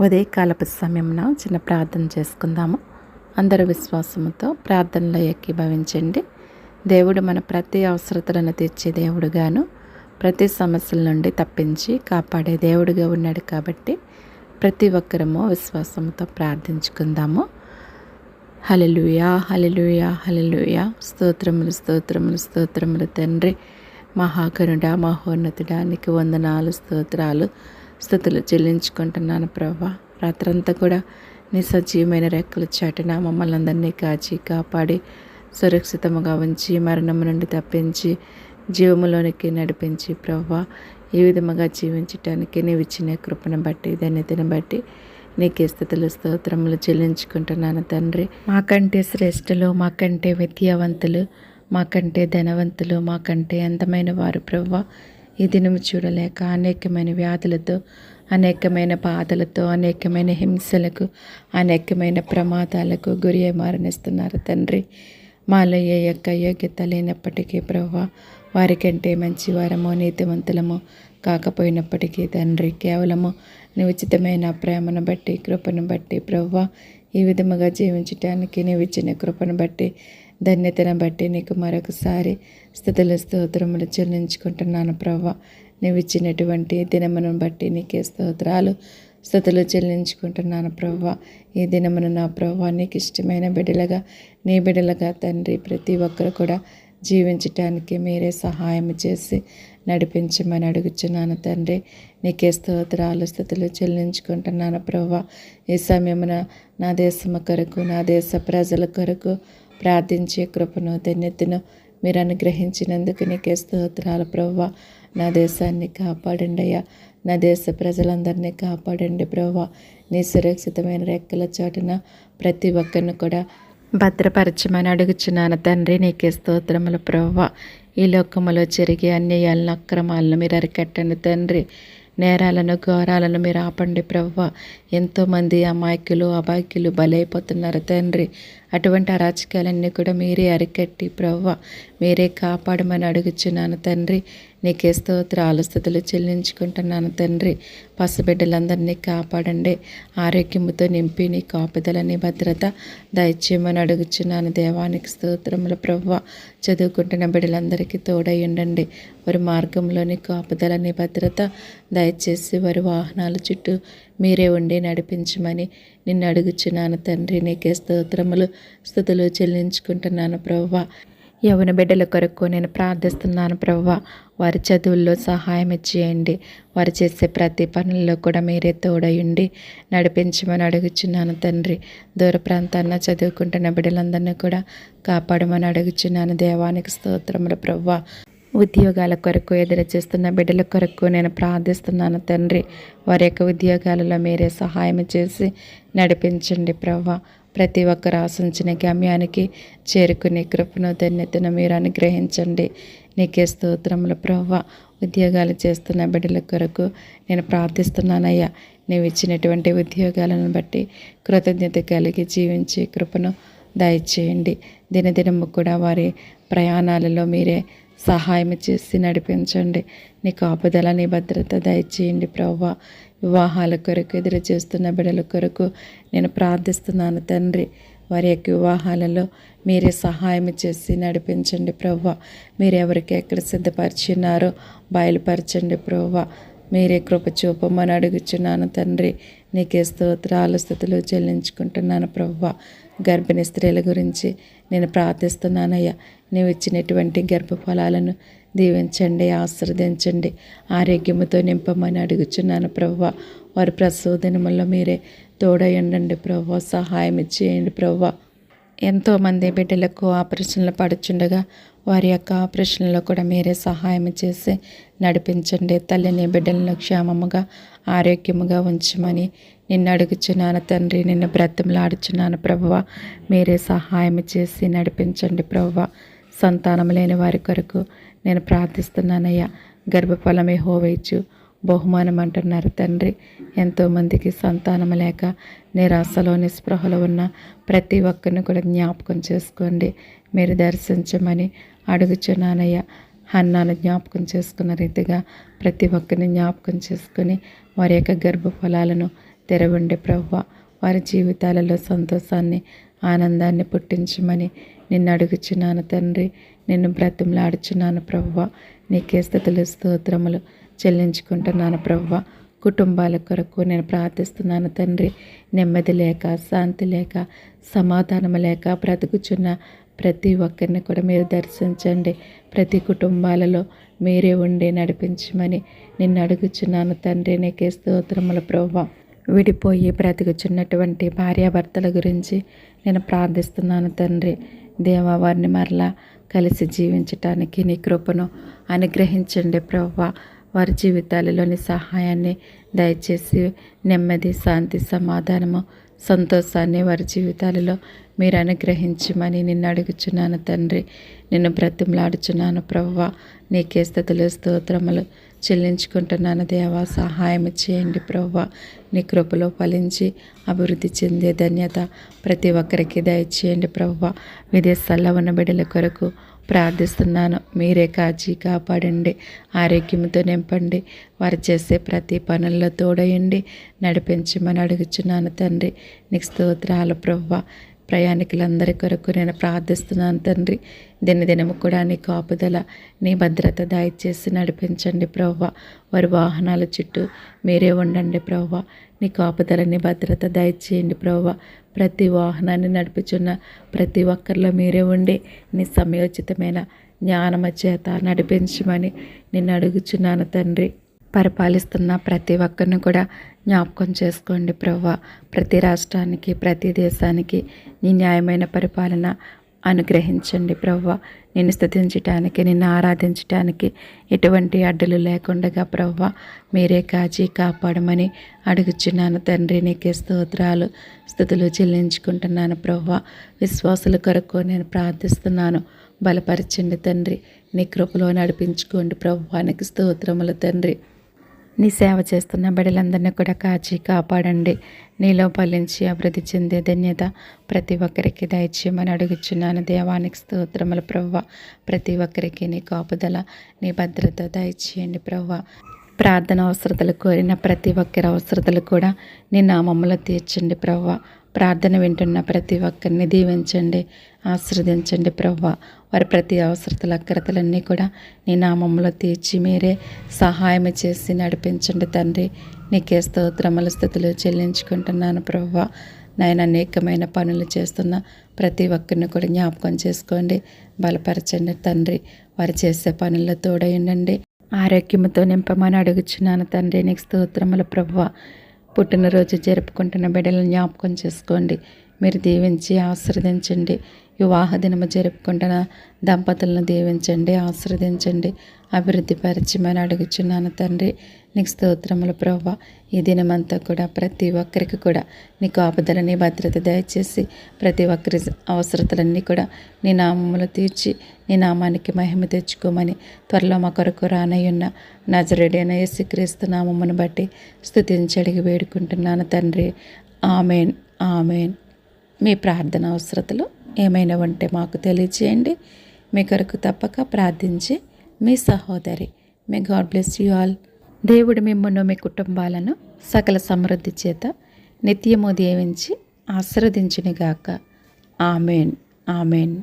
ఉదయకాలపు సమయంలో చిన్న ప్రార్థన చేసుకుందాము. అందరూ విశ్వాసముతో ప్రార్థనలో ఏకీభవించండి. దేవుడు మన ప్రతి అవసరతలను తీర్చే దేవుడుగాను ప్రతి సమస్యల నుండి తప్పించి కాపాడే దేవుడుగా ఉన్నాడు కాబట్టి ప్రతి ఒక్కరము విశ్వాసంతో ప్రార్థించుకుందాము. హలలుయా హలలుయా హలలుయా స్తోత్రములు స్తోత్రములు స్తోత్రములు తండ్రి. మహాకరుడ మహోన్నతుడా నీకు వందనాలు స్తోత్రాలు. స్థుతులు చెల్లించుకుంటున్నాను ప్రభా. రాత్రంతా కూడా నీ సజీవమైన రెక్కలు చాటున మమ్మల్ని అందరినీ కాచి కాపాడి సురక్షితముగా ఉంచి మరణం నుండి తప్పించి జీవములోనికి నడిపించి ప్రవ్వా ఈ విధముగా జీవించటానికి నీవు ఇచ్చిన కృపను బట్టి ధన్యతను బట్టి నీకే స్థితులు స్తోత్రములు చెల్లించుకుంటున్నాను తండ్రి. మాకంటే శ్రేష్ఠులు మాకంటే విద్యావంతులు మాకంటే ధనవంతులు మాకంటే అందమైన వారు ప్రవ్వ ఈ దినము చూడలేక అనేకమైన వ్యాధులతో అనేకమైన బాధలతో అనేకమైన హింసలకు అనేకమైన ప్రమాదాలకు గురి మరణిస్తున్నారు తండ్రి. మాలో ఏ యొక్క యోగ్యత లేనప్పటికీ ప్రభా వారికంటే మంచివారము నీతివంతులము కాకపోయినప్పటికీ తండ్రి కేవలము నీ ఉచితమైన ప్రేమను బట్టి కృపను బట్టి ప్రవ్వ ఈ విధముగా జీవించటానికి నీవిచ్చిన కృపను బట్టి ధన్యతను బట్టి నీకు మరొకసారి స్థుతుల స్తోత్రములు చెల్లించుకుంటున్నాను ప్రవ్వ నువ్వు ఇచ్చినటువంటి దినమును బట్టి నీకే స్తోత్రాలు స్థుతులు చెల్లించుకుంటున్నాను ప్రవ్వ ఈ దినమును నా ప్రవ్వ నీకు ఇష్టమైన బిడ్డలుగా నీ బిడ్డలుగా తండ్రి ప్రతి ఒక్కరు కూడా జీవించటానికి మీరే సహాయం చేసి నడిపించమని అడుగుచున్నాను తండ్రి. నీకే స్తోత్రాలు స్థుతులు చెల్లించుకుంటున్నాను ప్రవ్వ ఈ సమయమున నా దేశము కొరకు నా దేశ ప్రజల కొరకు ప్రార్థించే కృపను ధన్యతను మీరు అనుగ్రహించినందుకు నీకే స్తోత్రాలు ప్రవ్వ. నా దేశాన్ని కాపాడండి అయ్యా. నా దేశ ప్రజలందరినీ కాపాడండి ప్రవ్వ. నీ సురక్షితమైన రెక్కల చోటున ప్రతి ఒక్కరిని కూడా భద్రపరచమని అడుగుచున్నాను తండ్రి నీకే స్తోత్రములు ప్రవ్వ. ఈ లోకములో జరిగే అన్యాయాలను అక్రమాలను మీరు అరికట్టండి తండ్రి. నేరాలను ఘోరాలను మీరు ఆపండి ప్రవ్వ. ఎంతోమంది అమాయకులు అబాయకులు బలైపోతున్నారు తండ్రి. అటువంటి అరాచకాలన్నీ కూడా మీరే అరికట్టి ప్రవ్వ. మీరే కాపాడమని అడుగుచున్నాను తండ్రి. నీకే స్తోత్ర ఆలస్థితులు చెల్లించుకుంటున్నాను తండ్రి. పసిబిడ్డలందరినీ కాపాడండి. ఆరోగ్యముతో నింపి నీ కాపుదలని భద్రత దయచేయమని అడుగుచున్నాను. దేవానికి స్తోత్రముల ప్రవ్వ. చదువుకుంటున్న బిడ్డలందరికీ తోడై ఉండండి. వారి మార్గంలోని కాపుదలని భద్రత దయచేసి వారి వాహనాల చుట్టూ మీరే ఉండి నడిపించమని నిన్ను అడుగుచున్నాను తండ్రి. నీకే స్తోత్రములు స్థుతులు చెల్లించుకుంటున్నాను ప్రవ్వ. యవన బిడ్డల కొరకు నేను ప్రార్థిస్తున్నాను ప్రవ్వ వారి చదువుల్లో సహాయం ఇచ్చేయండి. వారు చేసే ప్రతి పనుల్లో కూడా మీరే తోడయుండి నడిపించమని అడుగుచున్నాను తండ్రి. దూర ప్రాంతాన్న చదువుకుంటున్న బిడ్డలందరినీ కూడా కాపాడమని అడుగుచున్నాను. దేవానికి స్తోత్రములు ప్రవ్వ ఉద్యోగాల కొరకు ఎదురు చేస్తున్న బిడ్డల కొరకు నేను ప్రార్థిస్తున్నాను తండ్రి. వారి యొక్క ఉద్యోగాలలో మీరే సహాయం చేసి నడిపించండి ప్రవ్వ ప్రతి ఒక్కరు ఆశించిన గమ్యానికి చేరుకునే కృపను ధన్యతను మీరు అనుగ్రహించండి. నీకే స్తోత్రములు ప్రవ్వ. ఉద్యోగాలు చేస్తున్న బిడ్డల కొరకు నేను ప్రార్థిస్తున్నానయ్యా. నీవు ఇచ్చినటువంటి ఉద్యోగాలను బట్టి కృతజ్ఞత కలిగి జీవించి కృపను దయచేయండి. దినదినము కూడా వారి ప్రయాణాలలో మీరే సహాయం చేసి నడిపించండి. నీకు ఆపుదల నీ భద్రత దయచేయండి ప్రవ్వ. వివాహాల కొరకు ఎదురు చేస్తున్న బిడల కొరకు నేను ప్రార్థిస్తున్నాను తండ్రి. వారి యొక్క వివాహాలలో మీరే సహాయం చేసి నడిపించండి ప్రవ్వ. మీరు ఎవరికి ఎక్కడ సిద్ధపరిచినారో బయలుపరచండి ప్రవ్వ. మీరే కృప చూపమని అడుగుచున్నాను తండ్రి. నీకే స్తోత్రాలు స్థుతులు చెల్లించుకుంటున్నాను ప్రవ్వ. గర్భిణీ స్త్రీల గురించి నేను ప్రార్థిస్తున్నానయ్యా. నీవు ఇచ్చినటువంటి గర్భఫలాలను దీవించండి ఆశ్రదించండి ఆరోగ్యముతో నింపమని అడుగుచున్నాను ప్రవ్వ. వారి ప్రసోదనముల్లో మీరే తోడై ఉండండి ప్రవ్వ సహాయం ఇచ్చేయండి ప్రవ్వ. ఎంతోమంది బిడ్డలకు ఆపరేషన్లు పడుచుండగా వారి యొక్క ఆపరేషన్లో కూడా మీరే సహాయం చేసి నడిపించండి. తల్లిని బిడ్డలను క్షేమముగా ఆరోగ్యముగా ఉంచమని నిన్ను అడుగుచున్నాను తండ్రి. నిన్ను బ్రతిమలాడుచున్నాను ప్రభువ మీరే సహాయం చేసి నడిపించండి ప్రభువ సంతానం లేని వారి కొరకు నేను ప్రార్థిస్తున్నానయ్యా. గర్భఫలమే హోవేచ్చు బహుమానం అంటున్నారు తండ్రి. ఎంతోమందికి సంతానం లేక నిరాశలో నిస్పృహలో ఉన్న ప్రతి ఒక్కరిని కూడా జ్ఞాపకం చేసుకోండి. మీరు దర్శించమని అడుగుచున్నానయ్యా. హన్నాను జ్ఞాపకం చేసుకున్న రీతిగా ప్రతి ఒక్కరిని జ్ఞాపకం చేసుకుని వారి యొక్క గర్భఫలాలను తెరవండి ప్రవ్వ వారి జీవితాలలో సంతోషాన్ని ఆనందాన్ని పుట్టించమని నిన్ను అడుగుచున్నాను తండ్రి. నిన్ను బ్రతిమలాడుచున్నాను ప్రవ్వ నీకే స్థుతులు స్తోత్రములు చెల్లించుకుంటున్నాను ప్రవ్వ కుటుంబాల కొరకు నేను ప్రార్థిస్తున్నాను తండ్రి. నెమ్మది లేక శాంతి లేక సమాధానం లేక బ్రతుకుచున్న ప్రతి ఒక్కరిని కూడా మీరు దర్శించండి. ప్రతి కుటుంబాలలో మీరే ఉండి నడిపించమని నిన్ను అడుగుచున్నాను తండ్రి. నీకే స్తోత్రముల ప్రభావ. విడిపోయి బ్రతుకుచున్నటువంటి భార్యాభర్తల గురించి నేను ప్రార్థిస్తున్నాను తండ్రి. దేవా వారిని మరలా కలిసి జీవించటానికి నీ కృపను అనుగ్రహించండి ప్రవ్వ. వారి జీవితాలలోని సహాయాన్ని దయచేసి నెమ్మది శాంతి సమాధానము సంతోషాన్ని వారి జీవితాలలో మీరు అనుగ్రహించమని నిన్ను అడుగుచున్నాను తండ్రి. నిన్ను బ్రతిమలాడుచున్నాను ప్రవ్వ. నీకే స్థుతులు స్తోత్రములు చెల్లించుకుంటున్నాను. దేవా సహాయం చేయండి ప్రవ్వ. నీ కృపలో ఫలించి అభివృద్ధి చెందే ధన్యత ప్రతి ఒక్కరికి దయచేయండి ప్రవ్వ. విదేశాల్లో ఉన్న బిడ్డల కొరకు ప్రార్థిస్తున్నాను. మీరే కాచి కాపాడండి. ఆరోగ్యంతో నింపండి. వారు చేసే ప్రతి పనుల్లో తోడయండి. నడిపించమని అడుగుచున్నాను తండ్రి. నీకు స్తోత్రాలు ప్రవ్వ. ప్రయాణికులందరి కొరకు నేను ప్రార్థిస్తున్నాను తండ్రి. దినదినము కూడా నీ కాపుదల నీ భద్రత దయచేసి నడిపించండి ప్రవ్వ. వారి వాహనాల చుట్టూ మీరే ఉండండి ప్రవ్వ. నీ కాపుదల నీ భద్రత దయచేయండి ప్రవ్వ. ప్రతి వాహనాన్ని నడిపించున్న ప్రతి ఒక్కరిలో మీరే ఉండి నీ సమయోచితమైన జ్ఞానమ చేత నడిపించమని నిన్ను అడుగుచున్నాను తండ్రి. పరిపాలిస్తున్న ప్రతి ఒక్కరిని కూడా జ్ఞాపకం చేసుకోండి ప్రవ్వ ప్రతి రాష్ట్రానికి ప్రతి దేశానికి నీ న్యాయమైన పరిపాలన అనుగ్రహించండి ప్రవ్వ. నిన్ను స్థుతించటానికి నిన్ను ఆరాధించటానికి ఎటువంటి అడ్డులు లేకుండా ప్రవ్వ. మీరే కాచి కాపాడమని అడుగుచున్నాను తండ్రి నీకే స్తోత్రాలు స్థుతులు చెల్లించుకుంటున్నాను ప్రవ్వ. విశ్వాసుల కొరకు నేను ప్రార్థిస్తున్నాను. బలపరచండి తండ్రి నీ కృపలో నడిపించుకోండి ప్రవ్వానికి స్తోత్రములు తండ్రి. నీ సేవ చేస్తున్న బిడ్డలందరినీ కూడా కాచి కాపాడండి. నీలో ఫలించి అభివృద్ధి చెందే ధన్యత ప్రతి ఒక్కరికి దయచేయమని అడుగుచున్నాను. దేవానికి స్తోత్రముల ప్రవ్వ. ప్రతి ఒక్కరికి నీ కాపుదల నీ భద్రత దయచేయండి ప్రవ్వ. ప్రార్థన అవసరతలు కోరిన ప్రతి ఒక్కరి అవసరతలు కూడా నీ నామమ్మలో తీర్చండి ప్రవ్వ. ప్రార్థన వింటున్న ప్రతి ఒక్కరిని దీవించండి ఆశ్రదించండి ప్రవ్వ. వారి ప్రతి అవసరతల అక్రతలన్నీ కూడా నీ నామంలో తీర్చి మీరే సహాయం చేసి నడిపించండి తండ్రి. నీకే స్తోత్రముల స్థితులు చెల్లించుకుంటున్నాను ప్రవ్వ. నాయన అనేకమైన పనులు చేస్తున్న ప్రతి ఒక్కరిని కూడా జ్ఞాపకం చేసుకోండి బలపరచండి తండ్రి. వారు చేసే పనుల్లో తోడయండి ఆరోగ్యంతో నింపమని అడుగుచున్నాను తండ్రి నీకు స్తోత్రముల ప్రవ్వ. పుట్టినరోజు జరుపుకుంటున్న బిడ్డలను జ్ఞాపకం చేసుకోండి. మీరు దీవించి ఆశ్రదించండి వివాహ దినము జరుపుకుంటున్న దంపతులను దీవించండి ఆశ్రదించండి అభివృద్ధి పరిచయమని అడుగుచున్నాను తండ్రి. నీకు స్తోత్రములు ప్రవ్వ. ఈ దినమంతా కూడా ప్రతి ఒక్కరికి కూడా నీకు ఆపదల నీ భద్రత దయచేసి ప్రతి ఒక్కరి అవసరతలన్నీ కూడా నీ నామములు తీర్చి నీ నామానికి మహిమ తెచ్చుకోమని త్వరలో మా కొరకు రానయ్యున్న నజరుడైన యేసుక్రీస్తు నామమును బట్టి స్థుతించడిగి వేడుకుంటున్నాను తండ్రి. Amen amen. మీ ప్రార్థన అవసరతలు ఏమైనా ఉంటే మాకు తెలియచేయండి. మీ కొరకు తప్పక ప్రార్థించి మీ సహోదరి. May God bless you all దేవుడు మిమ్మల్ని మీ కుటుంబాలను సకల సమృద్ధి చేత నిత్యము దీవించి ఆశీర్వదించునిగాక. ఆమెన్. ఆమెన్.